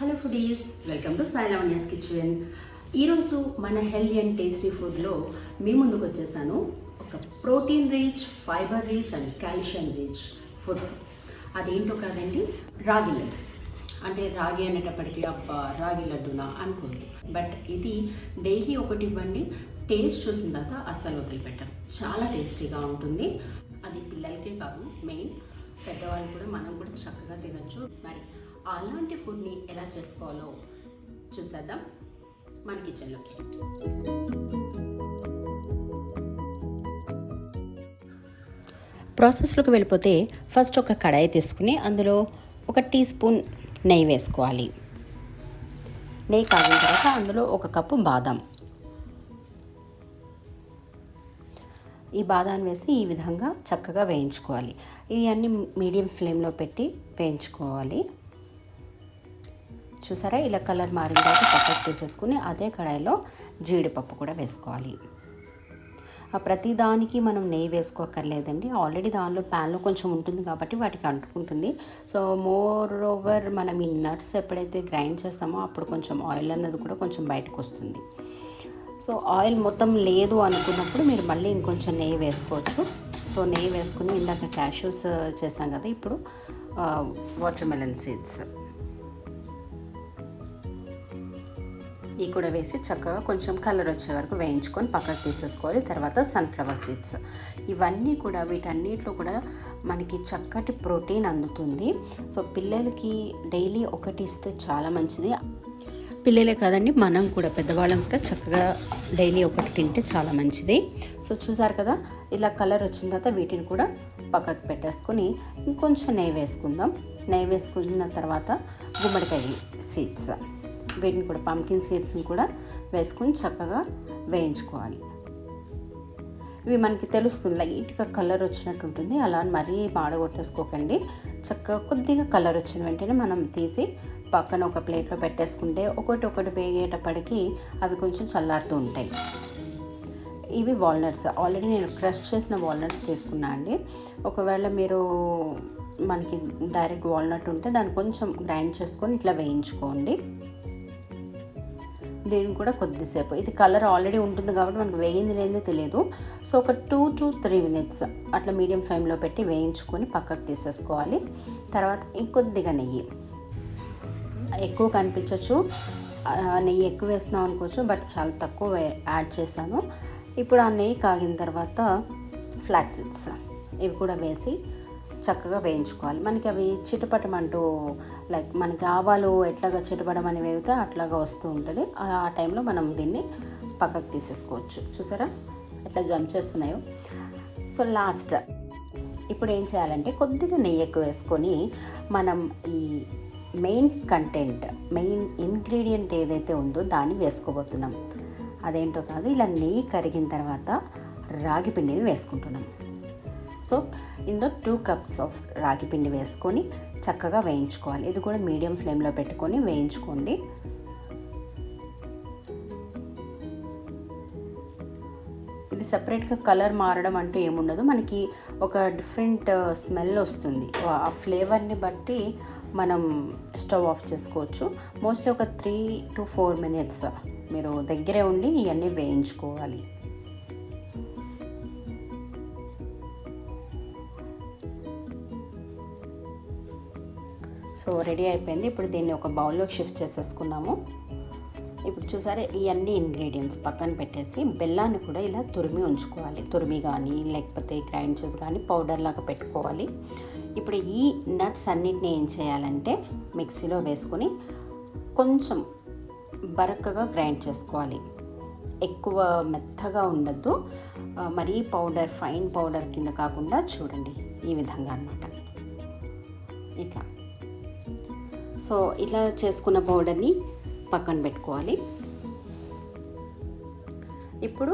Hello foodies welcome to సాయిలవన్యస్ kitchen ఈరోజు మన హెల్దీ అండ్ టేస్టీ ఫుడ్లో మీ ముందుకు వచ్చేసాను ఒక protein rich fibre rich and calcium rich food అదేంటో కాదండి? రాగి లడ్డు. అంటే రాగి అనేటప్పటికీ అబ్బా రాగి లడ్డునా అనుకోండి. బట్ ఇది డైలీ ఒకటి ఇవ్వండి. టేస్ట్ చూసిన తర్వాత అస్సలు వదిలిపెట్టం చాలా టేస్టీగా ఉంటుంది. అది పిల్లలకే కాదు మెయిన్ పెద్దవాళ్ళు కూడా మనం కూడా చక్కగా తినచ్చు. మరి అలాంటి ఫుడ్ని ఎలా చేసుకోవాలో చూసేద్దాం మన కిచెన్లోకి ప్రాసెస్లోకి వెళ్ళిపోతే ఫస్ట్ ఒక కడాయి తీసుకుని అందులో ఒక టీ స్పూన్ నెయ్యి వేసుకోవాలి. నెయ్యి కాగిన తర్వాత అందులో ఒక కప్పు బాదం. ఈ బాదాన్ని వేసి ఈ విధంగా చక్కగా వేయించుకోవాలి. ఇది అన్ని మీడియం ఫ్లేమ్లో పెట్టి వేయించుకోవాలి. చూసారా? ఇలా కలర్ మారిన తర్వాత పక్కకు తీసేసుకుని అదే కడాయిలో జీడిపప్పు కూడా వేసుకోవాలి. ప్రతి దానికి మనం నెయ్యి వేసుకోకర్లేదండి. ఆల్రెడీ దానిలో ప్యాన్లో కొంచెం ఉంటుంది కాబట్టి వాటికి అంటుకుంటుంది. సో మోర్ ఓవర్ మనం ఈ నట్స్ ఎప్పుడైతే గ్రైండ్ చేస్తామో అప్పుడు కొంచెం ఆయిల్ అన్నది కూడా కొంచెం బయటకు వస్తుంది. సో ఆయిల్ మొత్తం లేదు అనుకున్నప్పుడు మీరు మళ్ళీ ఇంకొంచెం నెయ్యి వేసుకోవచ్చు. సో నెయ్యి వేసుకుని ఇందాక క్యాష్యూస్ చేసాం కదా ఇప్పుడు వాటర్ మెలన్ సీడ్స్. ఇవి కూడా వేసి చక్కగా కొంచెం కలర్ వచ్చే వరకు వేయించుకొని పక్కకు తీసేసుకోవాలి. తర్వాత సన్ఫ్లవర్ సీడ్స్ ఇవన్నీ కూడా వీటన్నిటిలో కూడా మనకి చక్కటి ప్రోటీన్ అందుతుంది. సో పిల్లలకి డైలీ ఒకటి ఇస్తే చాలా మంచిది. పిల్లలే కాదండి మనం కూడా పెద్దవాళ్ళం కూడా చక్కగా డైలీ ఒకటి తింటే చాలా మంచిది. సో చూసారు కదా ఇలా కలర్ వచ్చిన తర్వాత వీటిని కూడా పక్కకు పెట్టేసుకొని ఇంకొంచెం నెయ్యి వేసుకుందాం. నెయ్యి వేసుకున్న తర్వాత గుమ్మడికాయ సీడ్స్ వీటిని కూడా పంకిన్ సీడ్స్ని కూడా వేసుకొని చక్కగా వేయించుకోవాలి. ఇవి మనకి తెలుస్తుంది లైట్గా కలర్ వచ్చినట్టు ఉంటుంది. అలా అని మరీ మాడగొట్టేసుకోకండి చక్కగా కొద్దిగా కలర్ వచ్చిన వెంటనే మనం తీసి పక్కన ఒక ప్లేట్లో పెట్టేసుకుంటే ఒకటి ఒకటి వేగేటప్పటికి అవి కొంచెం చల్లారుతూ ఉంటాయి. ఇవి వాల్నట్స్. ఆల్రెడీ నేను క్రష్ చేసిన వాల్నట్స్ తీసుకున్నా అండి. ఒకవేళ మీరు మనకి డైరెక్ట్ వాల్నట్ ఉంటే దాన్ని కొంచెం గ్రైండ్ చేసుకొని ఇట్లా వేయించుకోండి. దీన్ని కూడా కొద్దిసేపు. ఇది కలర్ ఆల్రెడీ ఉంటుంది కాబట్టి మనకు వేగింది లేదో తెలియదు. సో ఒక టూ టు త్రీ మినిట్స్ అట్లా మీడియం ఫ్లేమ్లో పెట్టి వేయించుకొని పక్కకు తీసేసుకోవాలి. తర్వాత ఇంకొద్దిగా నెయ్యి. ఎక్కువ కనిపించవచ్చు నెయ్యి ఎక్కువ వేస్తున్నాం అనుకోవచ్చు బట్ చాలా తక్కువ యాడ్ చేశాను. ఇప్పుడు ఆ నెయ్యి కాగిన తర్వాత ఫ్లాక్సిడ్స్ ఇవి కూడా వేసి చక్కగా వేయించుకోవాలి. మనకి అవి చిటపటమంటూ లైక్ మనకి ఆవాలు ఎట్లాగా చిటపడమని వేగితే అట్లాగా వస్తూ ఉంటుంది. ఆ టైంలో మనం దీన్ని పక్కకు తీసేసుకోవచ్చు. చూసారా? ఎట్లా జంప్ చేస్తున్నాయో. So last. ఇప్పుడు ఏం చేయాలంటే కొద్దిగా నెయ్యి ఎక్కువ వేసుకొని మనం ఈ మెయిన్ కంటెంట్ మెయిన్ ఇంగ్రీడియంట్ ఏదైతే ఉందో దాన్ని వేసుకోబోతున్నాం. అదేంటో కాదు ఇలా నెయ్యి కరిగిన తర్వాత రాగి పిండిని వేసుకుంటున్నాం. సో ఇందులో టూ కప్స్ ఆఫ్ రాగి పిండి వేసుకొని చక్కగా వేయించుకోవాలి. ఇది కూడా మీడియం ఫ్లేమ్లో పెట్టుకొని వేయించుకోండి. ఇది సపరేట్గా కలర్ మారడం అంటూ ఏముండదు. మనకి ఒక డిఫరెంట్ స్మెల్ uh, వస్తుంది. ఆ ఫ్లేవర్ని బట్టి మనం స్టవ్ ఆఫ్ చేసుకోవచ్చు. మోస్ట్లీ ఒక త్రీ టు ఫోర్ మినిట్స్ మీరు దగ్గరే ఉండి ఇవన్నీ వేయించుకోవాలి. సో రెడీ అయిపోయింది. ఇప్పుడు దీన్ని ఒక బౌల్లోకి షిఫ్ట్ చేసేసుకున్నాము. ఇప్పుడు చూసారా ఈ అన్ని ఇంగ్రీడియంట్స్ పక్కన పెట్టేసి బెల్లాన్ని కూడా ఇలా తురిమి ఉంచుకోవాలి. తురిమి కానీ లేకపోతే గ్రైండ్ చేసి కానీ పౌడర్ లాగా పెట్టుకోవాలి. ఇప్పుడు ఈ నట్స్ అన్నిటిని ఏం చేయాలంటే మిక్సీలో వేసుకొని కొంచెం బరకగా గ్రైండ్ చేసుకోవాలి. ఎక్కువ మెత్తగా ఉండద్దు. మరీ పౌడర్ ఫైన్ పౌడర్ కింద కాకుండా చూడండి. ఈ విధంగా అనమాట ఇట్లా. సో ఇట్లా చేసుకున్న పౌడర్ని పక్కన పెట్టుకోవాలి. ఇప్పుడు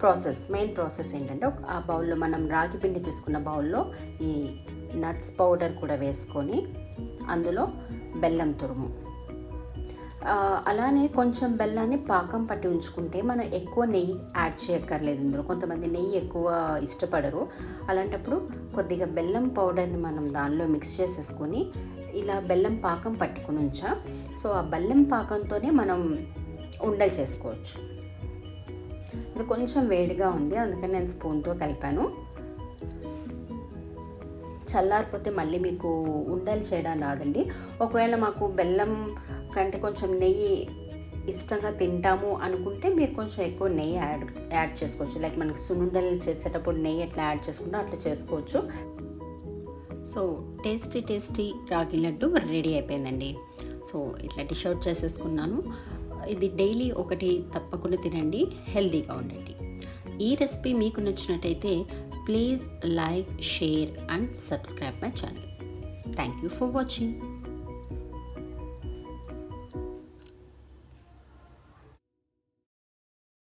ప్రాసెస్ మెయిన్ ప్రాసెస్ ఏంటంటే ఆ బౌల్లో మనం రాగి పిండి తీసుకున్న బౌల్లో ఈ నట్స్ పౌడర్ కూడా వేసుకొని అందులో బెల్లం తురుము. అలానే కొంచెం బెల్లాన్ని పాకం పట్టి ఉంచుకుంటే మనం ఎక్కువ నెయ్యి యాడ్ చేయక్కర్లేదు ఇందులో. కొంతమంది నెయ్యి ఎక్కువ ఇష్టపడరు. అలాంటప్పుడు కొద్దిగా బెల్లం పౌడర్ని మనం దానిలో మిక్స్ చేసేసుకొని ఇలా బెల్లం పాకం పట్టుకుని ఉంచా. సో ఆ బెల్లం పాకంతోనే మనం ఉండలు చేసుకోవచ్చు. ఇది కొంచెం వేడిగా ఉంది అందుకని నేను స్పూన్తో కలిపాను. చల్లారిపోతే మళ్ళీ మీకు ఉండలు చేయడం రాదండి. ఒకవేళ మాకు బెల్లం కంటే కొంచెం నెయ్యి ఇష్టంగా తింటాము అనుకుంటే మీరు కొంచెం ఎక్కువ నెయ్యి యాడ్ యాడ్ చేసుకోవచ్చు. లైక్ మనకి సున్నుండలు చేసేటప్పుడు నెయ్యి ఎట్లా యాడ్ చేసుకుంటే అట్లా చేసుకోవచ్చు. సో టేస్టీ టేస్టీ రాగి లడ్డు రెడీ అయిపోయిందండి. సో ఇట్లా డిష్ అవుట్ చేసేసుకున్నాను. ఇది డైలీ ఒకటి తప్పకుండా తినండి హెల్తీగా ఉండండి. ఈ రెసిపీ మీకు నచ్చినట్టయితే please like share and subscribe my channel. Thank you for watching.